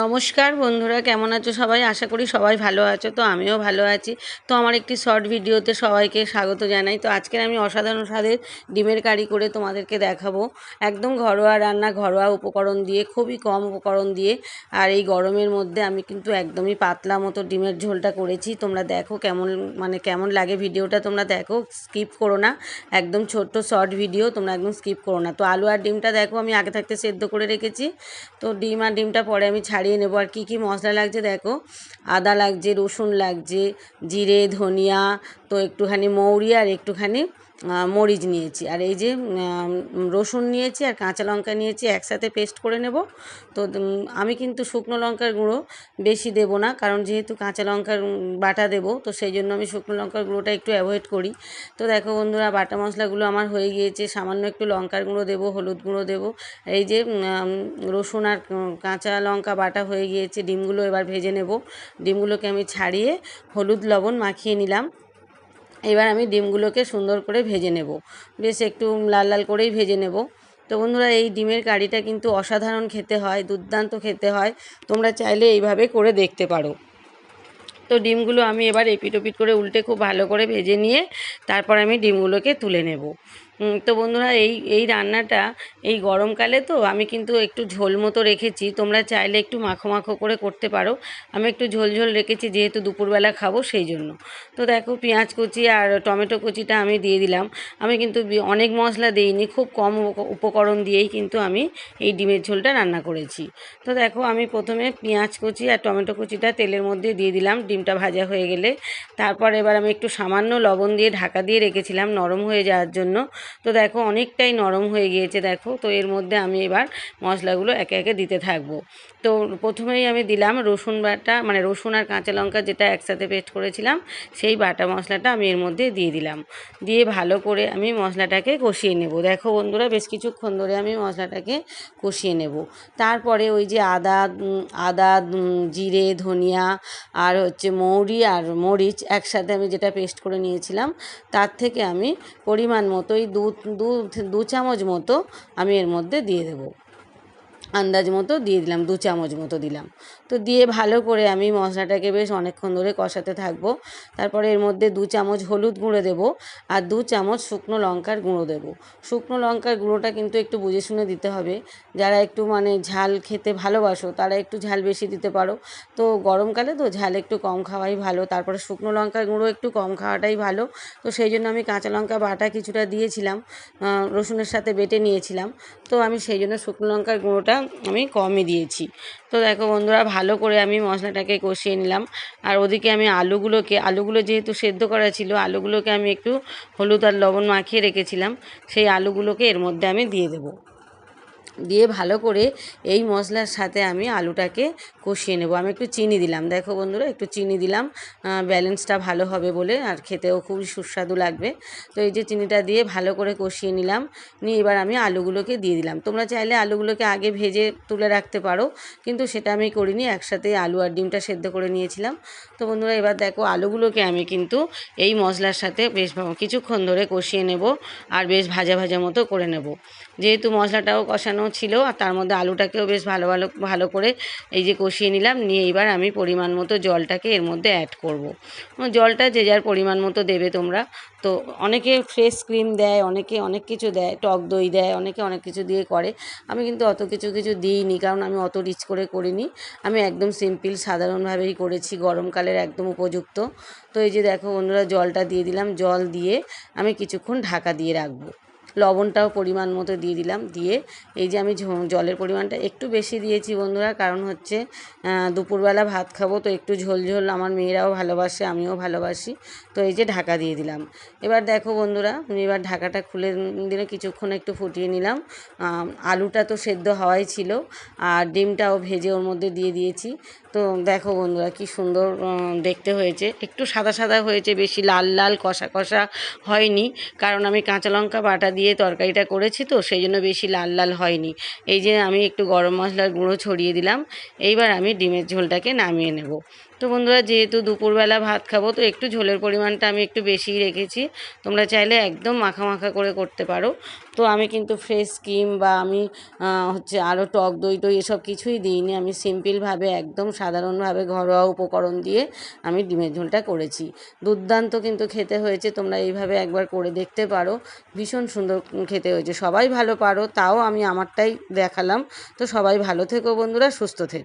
নমস্কার বন্ধুরা, কেমন আছো সবাই? আশা করি সবাই ভালো আছো, তো আমিও ভালো আছি। তো আমার একটি শর্ট ভিডিওতে সবাইকে স্বাগত জানাই। তো আজকের আমি অসাধারণ স্বাদের ডিমের কারি করে তোমাদেরকে দেখাবো। একদম ঘরোয়া রান্না, ঘরোয়া উপকরণ দিয়ে, খুবই কম উপকরণ দিয়ে। আর এই গরমের মধ্যে আমি কিন্তু একদমই পাতলা মতো ডিমের ঝোলটা করেছি। তোমরা দেখো কেমন মানে কেমন লাগে ভিডিওটা, তোমরা দেখো স্কিপ করো না। একদম ছোট্ট শর্ট ভিডিও তোমরা একদম স্কিপ করো না। তো আলু আর ডিমটা দেখো, আমি আগে থাকতে সেদ্ধ করে রেখেছি। তো ডিম আর ডিমটা পরে আমি ছাড়িয়ে নেব। আর কী কী মশলা লাগছে দেখো? আদা লাগছে, রসুন লাগছে, জিরে, ধনিয়া, তো একটুখানি মৌরি আর একটুখানি মরিচ নিয়েছি। আর এই যে রসুন নিয়েছি আর কাঁচা লঙ্কা নিয়েছি, একসাথে পেস্ট করে নেব। তো আমি কিন্তু শুকনো লঙ্কার গুঁড়ো বেশি দেব না, কারণ যেহেতু কাঁচা লঙ্কার বাটা দেব, তো সেই জন্য আমি শুকনো লঙ্কার গুঁড়োটা একটু অ্যাভয়েড করি। তো দেখো বন্ধুরা, বাটা মশলাগুলো আমার হয়ে গিয়েছে, সামান্য একটু লঙ্কার গুঁড়ো দেবো, হলুদ গুঁড়ো দেবো। এই যে রসুন আর কাঁচা লঙ্কা বাটা হয়ে গিয়েছে, ডিমগুলো এবার ভেজে নেব। ডিমগুলোকে আমি ছাড়িয়ে হলুদ লবণ মাখিয়ে নিলাম। এবার আমি ডিমগুলোকে সুন্দর করে ভেজে নেব। বেশ একটু লাল লাল করেই ভেজে নেব। তো বন্ধুরা, এই ডিমের কারিটা কিন্তু অসাধারণ খেতে হয়, দুর্দান্ত খেতে হয়। তোমরা চাইলে এইভাবে করে দেখতে পারো। তো ডিমগুলো আমি এবার এপিট ওপিট করে উল্টে খুব ভালো করে ভেজে নিয়ে তারপর আমি ডিমগুলোকে তুলে নেব। তো বন্ধুরা, এই এই রান্নাটা এই গরমকালে তো আমি কিন্তু একটু ঝোল মতো রেখেছি। তোমরা চাইলে একটু মাখো মাখো করে করতে পারো। আমি একটু ঝোল ঝোল রেখেছি, যেহেতু দুপুরবেলা খাব সেই জন্য। তো দেখো, পেঁয়াজ কুচি আর টমেটো কুচিটা আমি দিয়ে দিলাম। আমি কিন্তু অনেক মশলা দিইনি, খুব কম উপ- উপকরণ দিয়েই কিন্তু আমি এই ডিমের ঝোলটা রান্না করেছি। তো দেখো, আমি প্রথমে পেঁয়াজ কুচি আর টমেটো কুচিটা তেলের মধ্যে দিয়ে দিলাম, ডিমটা ভাজা হয়ে গেলে। তারপর এবার আমি একটু সামান্য লবণ দিয়ে ঢাকা দিয়ে রেখেছিলাম, নরম হয়ে যাওয়ার জন্য। তো দেখো অনেকটাই নরম হয়ে গিয়েছে দেখো, তো এর মধ্যে আমি এবার মশলাগুলো একে একে দিতে থাকব। তো প্রথমেই আমি দিলাম রসুন বাটা মানে রসুন আর কাঁচা লঙ্কা যেটা একসাথে পেস্ট করেছিলাম, সেই বাটা মশলাটা আমি এর মধ্যে দিয়ে দিলাম। দিয়ে ভালো করে আমি মশলাটাকে কষিয়ে নেব। দেখো বন্ধুরা, বেশ কিছুক্ষণ ধরে আমি মশলাটাকে কষিয়ে নেব। তারপরে ওই যে আদা আদা জিরে, ধনিয়া আর হচ্ছে মৌরি আর মরিচ একসাথে আমি যেটা পেস্ট করে নিয়েছিলাম, তার থেকে আমি পরিমাণ মতোই দু দু দু চামচ মতো আমি এর মধ্যে দিয়ে দেবো। আন্দাজ মতো দিয়ে দিলাম, দু চামচ মতো দিলাম। তো দিয়ে ভালো করে আমি মশলাটাকে বেশ অনেকক্ষণ ধরে কষাতে থাকব। তারপরে এর মধ্যে দু চামচ হলুদ গুঁড়ো দেবো আর দু চামচ শুকনো লঙ্কার গুঁড়ো দেবো। শুকনো লঙ্কার গুঁড়োটা কিন্তু একটু বুঝে শুনে দিতে হবে। যারা একটু মানে ঝাল খেতে ভালোবাসো, তারা একটু ঝাল বেশি দিতে পারো। তো গরমকালে তো ঝাল একটু কম খাওয়াই ভালো, তারপরে শুকনো লঙ্কার গুঁড়ো একটু কম খাওয়াটাই ভালো। তো সেই জন্য আমি কাঁচা লঙ্কা বাটা কিছুটা দিয়েছিলাম রসুনের সাথে বেটে নিয়েছিলাম। তো আমি সেই জন্য শুকনো লঙ্কার গুঁড়োটা আমি কমই দিয়েছি। তো দেখো বন্ধুরা, ভালো করে আমি মশলাটাকে কষিয়ে নিলাম। আর ওদিকে আমি আলুগুলোকে, আলুগুলো যেহেতু সেদ্ধ করা ছিল, আলুগুলোকে আমি একটু হলুদ আর লবণ মাখিয়ে রেখেছিলাম, সেই আলুগুলোকে এর মধ্যে আমি দিয়ে দেবো। দিয়ে ভালো করে এই মশলার সাথে আমি আলুটাকে কষিয়ে নেব। আমি একটু চিনি দিলাম। দেখো বন্ধুরা, একটু চিনি দিলাম। ব্যালেন্সটা ভালো হবে বলে আর খেতেও খুবই সুস্বাদু লাগবে। তো এই যে চিনিটা দিয়ে ভালো করে কষিয়ে নিলাম। নিয়ে এবার আমি আলুগুলোকে দিয়ে দিলাম। তোমরা চাইলে আলুগুলোকে আগে ভেজে তুলে রাখতে পারো, কিন্তু সেটা আমি করিনি। একসাথে আলু আর ডিমটা সেদ্ধ করে নিয়েছিলাম। তো বন্ধুরা, এবার দেখো আলুগুলোকে আমি কিন্তু এই মশলার সাথে বেশ কিছুক্ষণ ধরে কষিয়ে নেব আর বেশ ভাজা ভাজা মতো করে নেব। যেহেতু মশলাটাও কষানো ছিল আর তার মধ্যে আলুটাকেও বেশ ভালো ভালো ভালো করে এই যে কষিয়ে নিলাম। নিয়ে এবার আমি পরিমাণ মতো জলটাকে এর মধ্যে অ্যাড করব। জলটা যে যার পরিমাণ মতো দেবে তোমরা। তো অনেকে ফ্রেশ ক্রিম দেয়, অনেকে অনেক কিছু দেয়, টক দই দেয়, অনেকে অনেক কিছু দিয়ে করে। আমি কিন্তু অত কিছু কিছু দিইনি কারণ আমি অত রিচ করে করিনি। আমি একদম সিম্পল সাধারণভাবেই করেছি গরমকালের একদম উপযুক্ত। তো এই যে দেখো বন্ধুরা, জলটা দিয়ে দিলাম। জল দিয়ে আমি কিছুক্ষণ ঢাকা দিয়ে রাখব। লবণটাও পরিমাণ মতো দিয়ে দিলাম। দিয়ে এই যে আমি জলের পরিমাণটা একটু বেশি দিয়েছি বন্ধুরা, কারণ হচ্ছে দুপুরবেলা ভাত খাব তো একটু ঝোল ঝোল, আমার মেয়েরাও ভালোবাসে, আমিও ভালোবাসি। তো এই যে ঢাকা দিয়ে দিলাম। এবার দেখো বন্ধুরা এবার ঢাকাটা খুলে দিলে কিছুক্ষণ একটু ফুটিয়ে নিলাম। আলুটা তো সেদ্ধ হওয়াই ছিল, আর ডিমটাও ভেজে ওর মধ্যে দিয়ে দিয়েছি। তো দেখো বন্ধুরা কি সুন্দর দেখতে হয়েছে। একটু সাদা সাদা হয়েছে, বেশি লাল লাল কষা কষা হয়নি। কারণ আমি কাঁচা লঙ্কা বাটা দিয়ে তরকারিটা করেছি তো, সেই জন্য বেশি লাল লাল হয়নি। এই যে আমি একটু গরম মশলার গুঁড়ো ছড়িয়ে দিলাম। এইবার আমি ডিমের ঝোলটাকে নামিয়ে নেব। তো বন্ধুরা, যেহেতু দুপুরবেলা ভাত খাব, তো একটু ঝোলের পরিমাণটা আমি একটু বেশিই রেখেছি। তোমরা চাইলে একদম মাখা মাখা করে করতে পারো। তো আমি কিন্তু ফ্রেশ ক্রিম বা আমি হচ্ছে আরও টক দই টই এসব কিছুই দিইনি। আমি সিম্পলভাবে একদম সাধারণভাবে ঘরোয়া উপকরণ দিয়ে আমি ডিমের ঝোলটা করেছি। দুর্দান্ত কিন্তু খেতে হয়েছে, তোমরা এইভাবে একবার করে দেখতে পারো। ভীষণ সুন্দর খেতে হয়েছে। সবাই ভালো পারো, তাও আমি আমারটাই দেখালাম। তো সবাই ভালো থেকো বন্ধুরা, সুস্থ থেকো।